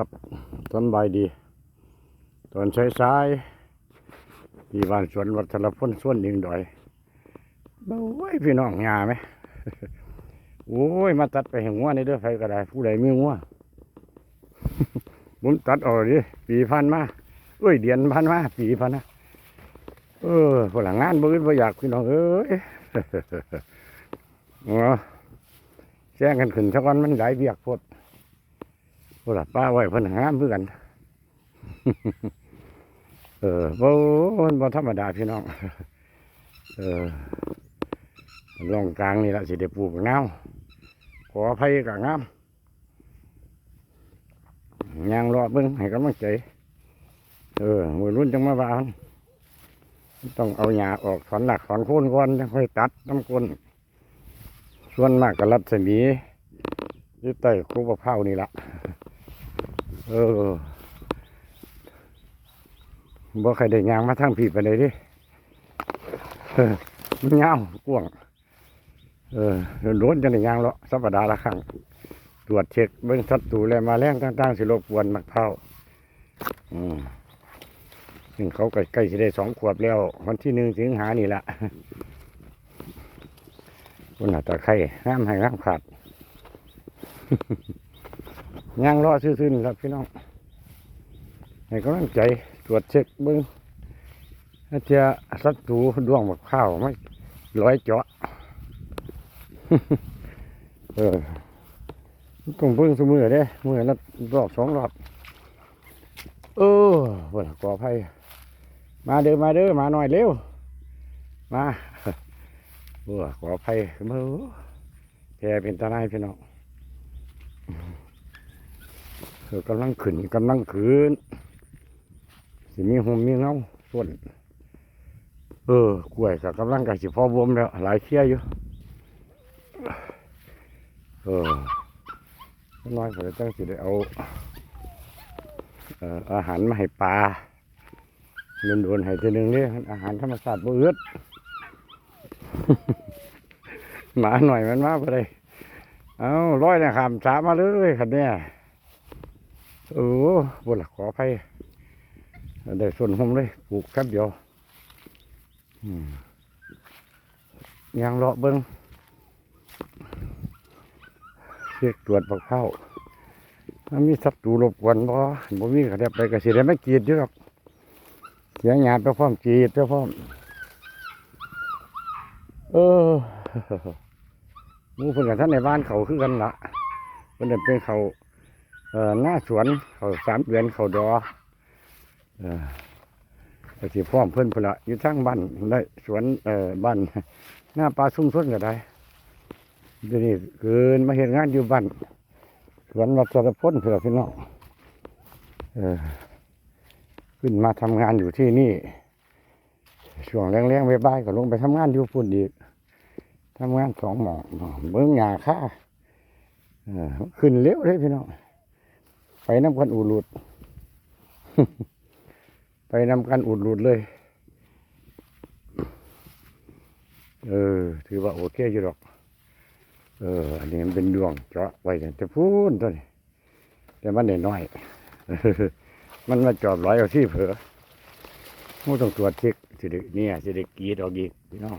ครับตอนบายดี ตอนใช้สายๆที่บ้านสวนวัฒนพลสวนยิงดอยโอ้ยพี่น้องงาไหมโอ้ยมาตัดไปเห็นงัวในเด้อไฟก็ได้ผู้ใดมีงัวผมตัดออกดิปีพันมาเอ้ยเดือนพันมาปีพันนะเออพลังงานบ่อึดบ่อยากพี่น้องเอ้ยเนาะแจ้งกันขึ้นสักวันมันหลายเบียกพด พวกป้าไว้เพิ่นหามเพื่อกันเออบ่มันบ่ธรรมดาพี่น้อง เออร่องกลางนี่ละสิได้ปลูกนาวขออภัยกับงามยางรอเบิ่งให้กำลังใจ เออมือรุ่นจังมาบานต้องเอาหญ้าออกถอนหลักถอนโคนก่อนจังค่อยตัดน้ำก้นส่วนมากกับรัศมียู่ใต้คูบะเพรานี่ละ เออบ่ใครได้ยางมาทางผีไปเลยดิเออมันยาวกว้างเออโดนจะได้ยางแล้วสัปดาห์ละครั้งตรวจเช็คเบิ้องศัตรูและแมาแรงต่างๆสิรบกวนมักเท่าอืมซึ่งเขาใกล้ๆสิได้สองขวบแล้ว วันที่หนึ่งสิงหานี่ละคนหน้าตาไข่น้ำให้น้ำขาด ย่างรอซื่อๆนี่ครับพี่น้องให้กำลังใจตรวจเช็คเบิ้งถ้าจะศัตรูดวงบักข้าวไม่ร้อยเจาะเออต้องเบิ้งสมือเด้มือละรอบสองรอบเออเวลากอไผ่มาเด้อมาเด้อมาหน่อยเร็วมาเออกอไผ่มือแพรเป็นตาไนพี่น้อง เออกำลังขึ้นกำลังขืนสิมีหมมีเงาส่วนเออกล้วยกับกำลังกับสิพอบวมแล้วหลายเที่ยอยู่เออน้อยก็เลยต้องสิได้เอาเอออาหารมาให้ปลาโดนๆให้ทีนึงนี่อาหารธรรมชาติบ่เอือดหมาหน่อยมันมาไปเลยเอาร้อยนะครับสามมาเลยครับเนี่ย เออบนหลักขออภัยได้ส่วนหมเลยปลูกแค่เดียวยางเลาะเบิ้งเรียกตรวจปักเข้ามันมีศัตรูรบกวนบ่บ่มีกระเดียบไปกระสีได้ไม่กีดอยู่หรอกเสียงยาดไปพร้อมกีดไปพร้อมเออมูเพิ่นกับท่านในบ้านเขาคือกันละเพิ่นนเป็นเขา หน้าสวนเขาสามเดือนเขาดอเออก็สิพร้อมเพิ่นพละอยู่ทางบ้านได้สวนเอ่อบ้านหน้าปลาสุ่มส้นก็ได้เดี๋ยวนี้เกินมาเห็นงานอยู่บ้านสวนวัดสารพลเพื่อพี่น้องเออขึ้นมาทำงานอยู่ที่นี่ช่วงแรงๆบ่ายก็ลงไปทำงานอยู่พุ่นอีกทำงานสองหมองเบิ้งหญ้าค่าเออขึ้นเร็วเลยพี่น้อง ไปน้ำกันอุดหลุดไปนำกันอุดหลุดเลย เออ ถือว่าโอเคอยู่ดอก เออ อันนี้มันเป็นดวงเจาะไว้แต่พูนตัวนี้ แต่มันเด็น้อย มันมาจอบร้อยเอาที่เผลอมูต้องตรวจเช็คสิเด็กเนี่ยสิเด็กรีดออกอีกพี่น้อง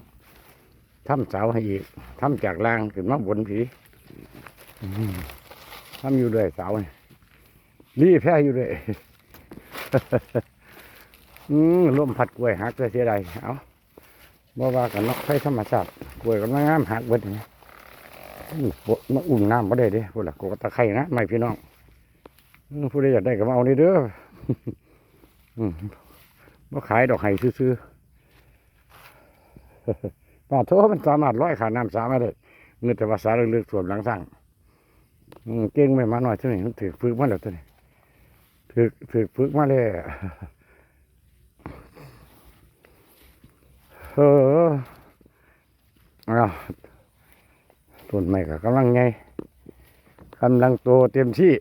ทำเสาให้อีกทำจากล่างขึ้นมาบนผีทำอยู่ด้วยเสาเนี่ย รีแพ้อยู่เลยอืมลมพัดกล้วยหักเลยเสียดายเอาบ่ว่ากันนกไฟธรรมชาติกล้วยกำลังงามหักเบิดนี่อื้อบ่มาอุ่นน้ำบ่ได้เด้พวกละกกตะไคร่นะไม่พี่น้องผู้ใดอยากได้ก็มาเอานี่เด้ออืมบ่ขายดอกไห้ซื้อๆป่าโทมันสามารถร้อยขาน้ำสามารถได้เงินแต่วาสาเลือกๆส่วนหลังสร้างอืมเก่งไม่มาหน่อยเท่านี้มันถือฝึกมาแล้วเท่านี้ ถือถือฝึกมาเลยเออเอาต้นไม้ก็กำลังไงกำลังโตเต็มที่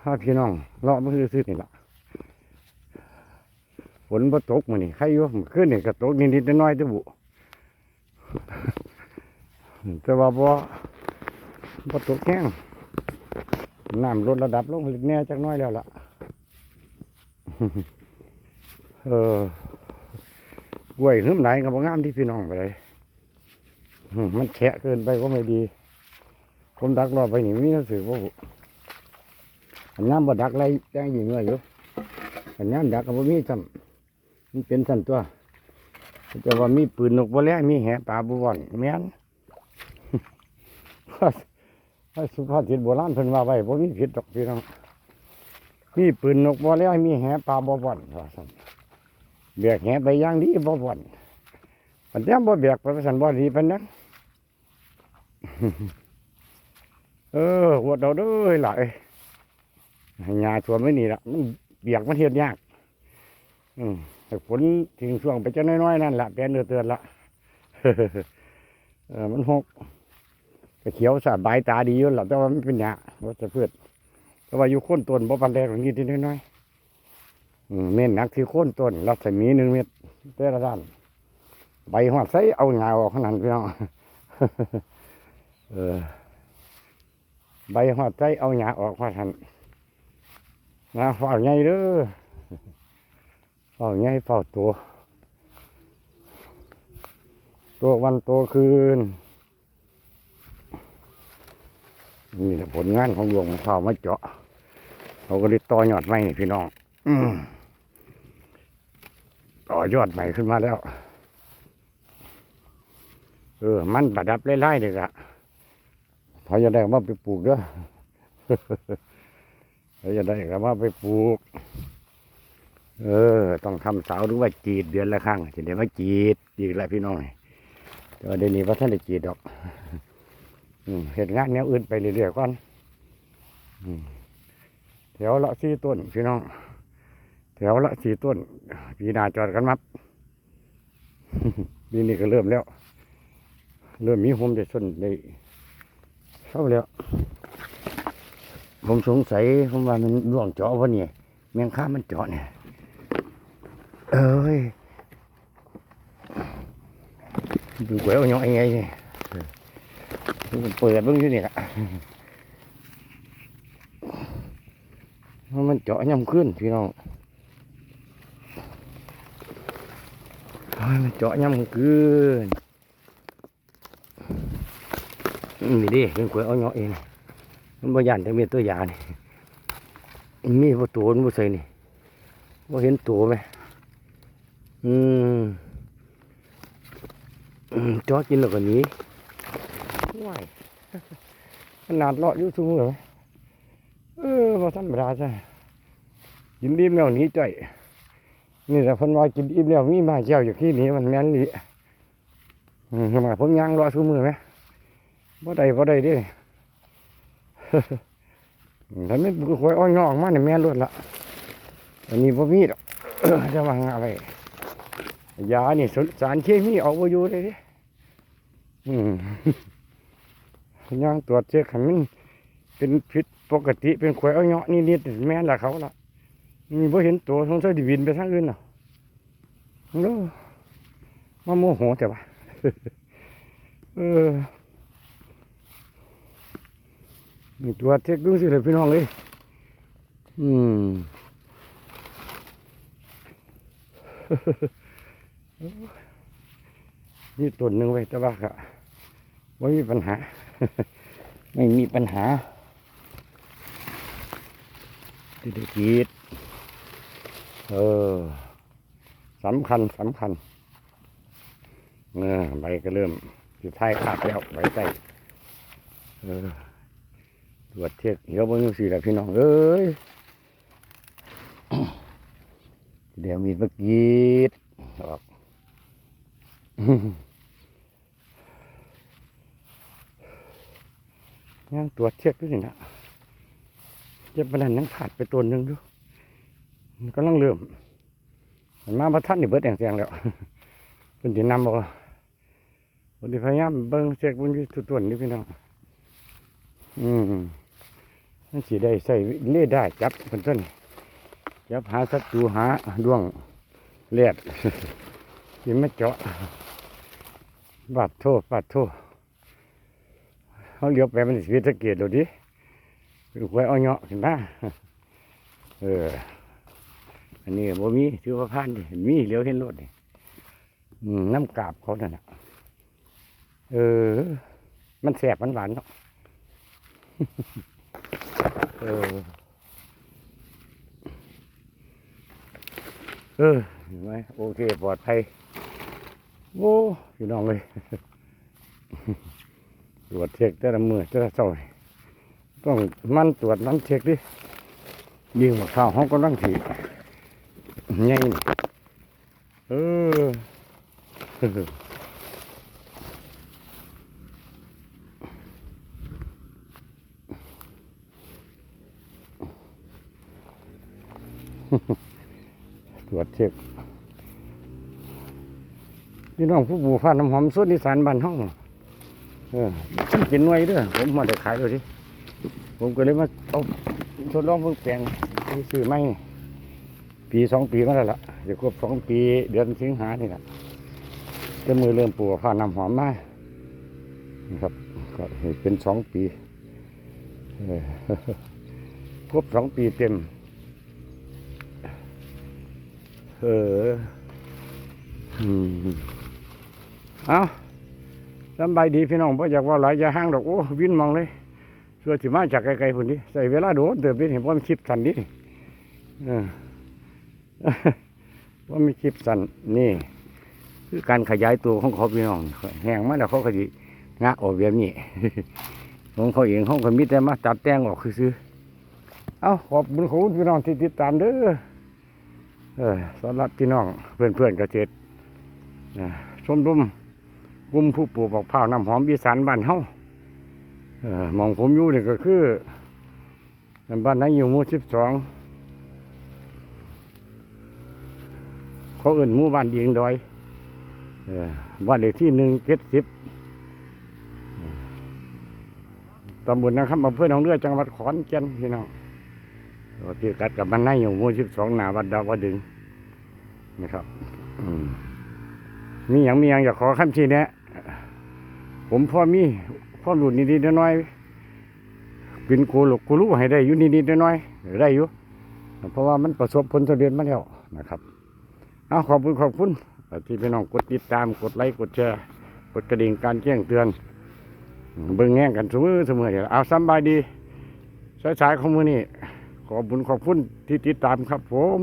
ถ้าพี่น้องเลาะมันคือซื้อนี่ละฝนบ่ตกมื้อนี้ใครอยู่มื้นนี่ก็ตกนิดๆน้อยๆเด้อบุแต่ว่าบ่บ่ตกแห้ง น้ำลดระดับลงเล็กแน่จักน้อยแล้วล่ะ เออกล้วยหึมไหนกับงามที่พี่น้องไปเลยมันแฉะเกินไปก็ไม่ดีผมดักรอบไปนี่มีหนังสือว่าอันน้ำบ่ดักไรแจ้งอยู่เงื่อยอยู่อันน้ำดักกับมีจำมันเป็นสันตัวแต่ว่ามีปืนนกบ่แล้วมีแหปลาบ่ว่อนแม่น ว่าสุภาษิตโบราณเพิ่นว่าไว้บ่มีผิดดอกพี่น้องมีปืนนกบ่แล้วมีแหปลาบ่ว่อนว่าซั่นแบกแหไปอย่างดีบ่ว่อนอันเดียบ่แบกไปซั่นบ่ดีปานนั้นเออหัวเอาเด้อหลายหญ้าท่วมไว้นี่ล่ะมันเบียกมันเฮ็ดยาก อืมแต่ฝนถึงช่วงไปจะน้อยๆนั่นล่ะแปลนเดือดเตือนละเออมันหก ก็เขียวสะบายตาดีอยู่หรอกแต่ว่ามันเป็นหยาว่าจะพืชแต่ว่าอยู่โค้นต้นบ่ปันแดงนิดนิดน้อยๆเม่นหนักที่โค้นต้นรัศมีหนึ่งเมตรแต่ละด้าน ใบหอดใสเอาหงาออกขนาดพี่น้องเออใบหอดใสเอาหงาออกขนาดนะเฝ้าใหญ่เด้อเฝ้าใหญ่เฝ้าตัว ตัววันตัวคืน นี่แหละผลงานของหลวงพ่อมาเจาะเขาก็เลยต่อยอดใหม่นี่พี่น้องอืมต่อยอดใหม่ขึ้นมาแล้ว เออ มันประดับไล่ๆเลยอะพอจะได้ก็มาไปปลูกเด้อพอจะได้ก็มาไปปลูก เออ ต้องทำเสาหรือว่าจีดเดือนละครั้งจะได้มาจีดอีกแล้วพี่น้องแต่ว่าเดี๋ยวนี้ว่าท่านได้จีดดอกอืม เหตุงานแนวอื่นไปเรื่อยๆก่อนแถวละสี่ต้นพี่น้อง แถวละสี่ต้นปีหนาจอดกันมับปีนี้ก็เริ่มแล้ว เริ่มมีโฮมเด็ดส้นได้เข้าแล้ว ผมสงสัยผมว่ามันร่วงเจาะวะเนี่ยแมงค่ามันเจาะเนี่ยเอ้ยดูแหววยังไงไง นี่ยมันเปิดเบิ่งอยู่นี่ละมันเจาะย่ำขึ้นพี่น้องมันเจาะย่ำขึ้นนี่ดิเป็นขวยเอาเนาะเองมันบ่ยันแต่มีตัวยานี่มีประตูมันบ่ใส่นี่บ่เห็นตัวไหมอืมเจาะกินแล้วก็นี้ หนีว้ายขนาดเลาะอยู่ทุ่งเลยเออมาธรรมดาใช่กินอิ่มแล้วนี้จ่อยนี่แต่เพิ่นว่ากินอิ่มแล้วมีมาเจ้าอยู่ที่นี้มันแม่นนี่อืมทำไมผมย่างรอทุ่มือไหมบ่ได้บ่ได้ดิถ้าไม่บุกควยอ้อยงอกมาเนี่ยแม่นรวดละอันนี้บ่มีดอกจะมาหาอะไรยานี่สารเคมีเอาไว้อยู่เลยดิอืม ย่างตรวจเช็คให้มันเป็นผิดปกติเป็นขวยเอาเงาะนี่นิดแม่นละเขาละมีบ่เห็นตัวสงสัยดิบินไปทางอื่นเนาะโน้มาโมโหแต่ว่าเออตรวจเช็คดูสิเลยพี่น้องเลยอืมนี่ต้นหนึ่งไว้แต่ว่าก็ไม่มีปัญหา ไม่มีปัญหาเศรษฐกิจเออสำคัญสำคัญเออใบก็เริ่มสุดท้ายขาดแล้วใบใต้เออตรวจเช็คเดี๋ยวเบิ่งสิละพี่น้องเอ้ยเดี๋ยวมีดมากรีดออก ย่างตรวจเช็คด้วยสินะเจ็บประเด็นยังขาดไปตัวหนึ่งดูมันกำลังเริ่มมันมาประทันนี่เบิดแดงๆแล้วเป็นที่นำบอกวันนี้พยายามเบิ้งเช็คบนอยูทุกตัวนี่พี่น้องอืมนั่นสีได้ใส่เล่ได้จับเป็นต้นจับหาศัตรูหาดวงเลียดที่ไม่เจาะบาดโทษบาดโทษ เขาเลี้ยวไปมันสิวิตะเกียดดูดิคือหวยเอาเนาะเห็นปะเออ อันนี้บ่มีถือว่าผ่านดิมีเลียวเห็นรถดิน้ำกาบเขานั่นนะเออ มันแสบมันหวานเนาะเออ เออเห็นไหมโอเค ปลอดภัย โอ้พี่น้องเลย ตรวจเช็คแต่ละมือแต่ละเจ้าต้องมันตรวจมันเช็คดิยิงว่าข้าวห้องก็ต้องถีไงนี่เออตรวจเช็คพี่น้องผู้บูฟ้าน้ำหอมสุดนิสานบ้านห้อง เออฉันกินหน่วยเด้อผมมาได้ขายเลยดิผมก็เลยมาเอาทดลองเพิ่งแปลงที่ซื้อไม่ปีสองปีมาแล้วล่ะเดี๋ยวครบสองปีเดือนสิงหานี่แหละจะมือเริ่มปลูกฟ้าน้ำหอมมานะครับก็เป็นสองปีเออครบสองปีเต็ม เออ อืม เอา สำบายดีพี่น้องเพราะอยากว่าหลายอย่าห้างดอกโอ้วินมองเลยส่วนสิมาจากไกลๆพุ่นนี้ใส่เวลาโดนเติบเป็นเห็นว่ามันคลิปสั้นดิเออว่ามีคลิปสั้นนี่ คือการขยายตัวของเขาพี่น้องแห้งมาแล้วเขาก็สิงะออกแบบนี้ของเขาเองเขาก็มีแต่มาตัดแต่งออกคือซื้อเอาขอบคุณขอบคุณพี่น้องที่ติดตามเด้อเออสำหรับพี่น้องเพื่อนๆเกษตรนะชมรม กลุ่มผู้ปลูกบักพร้าวน้ำหอมอีสานบ้านเฮาเออมองผมอยู่นี่ก็คือบ้านนายอยู่หมู่สิบสองเขาเอื่นหมู่บ้านยิงดอยบ้านเลขที่หนึ่งเจ็ดสิบตำบลนะครับอำเภอหนองเรือจังหวัดขอนแก่นพี่น้องตัวที่กัดกับมันในอยู่หมู่สิบสองหนาวัดดาวดึงนะครับมมีอย่างมีอย่างอยากขอคำชี้แนะ ผมพ่อมีพ่อหลุดนิดๆน้อยๆเป็นกูหลกกูรู้ให้ได้อยู่นิดๆน้อยๆได้อยู่เพราะว่ามันประสบผลสำเร็จมาแล้วนะครับเอาขอบคุณขอบคุณที่พี่น้องกดติดตามกดไลค์กดแชร์กดกระดิ่งการแจ้งเตือนเบิ่งแง่งกันเสมอเสมอเดี๋ยวเอาสบายดีสายๆของมือนี่ขอบคุณขอบคุณที่ติดตามครับผม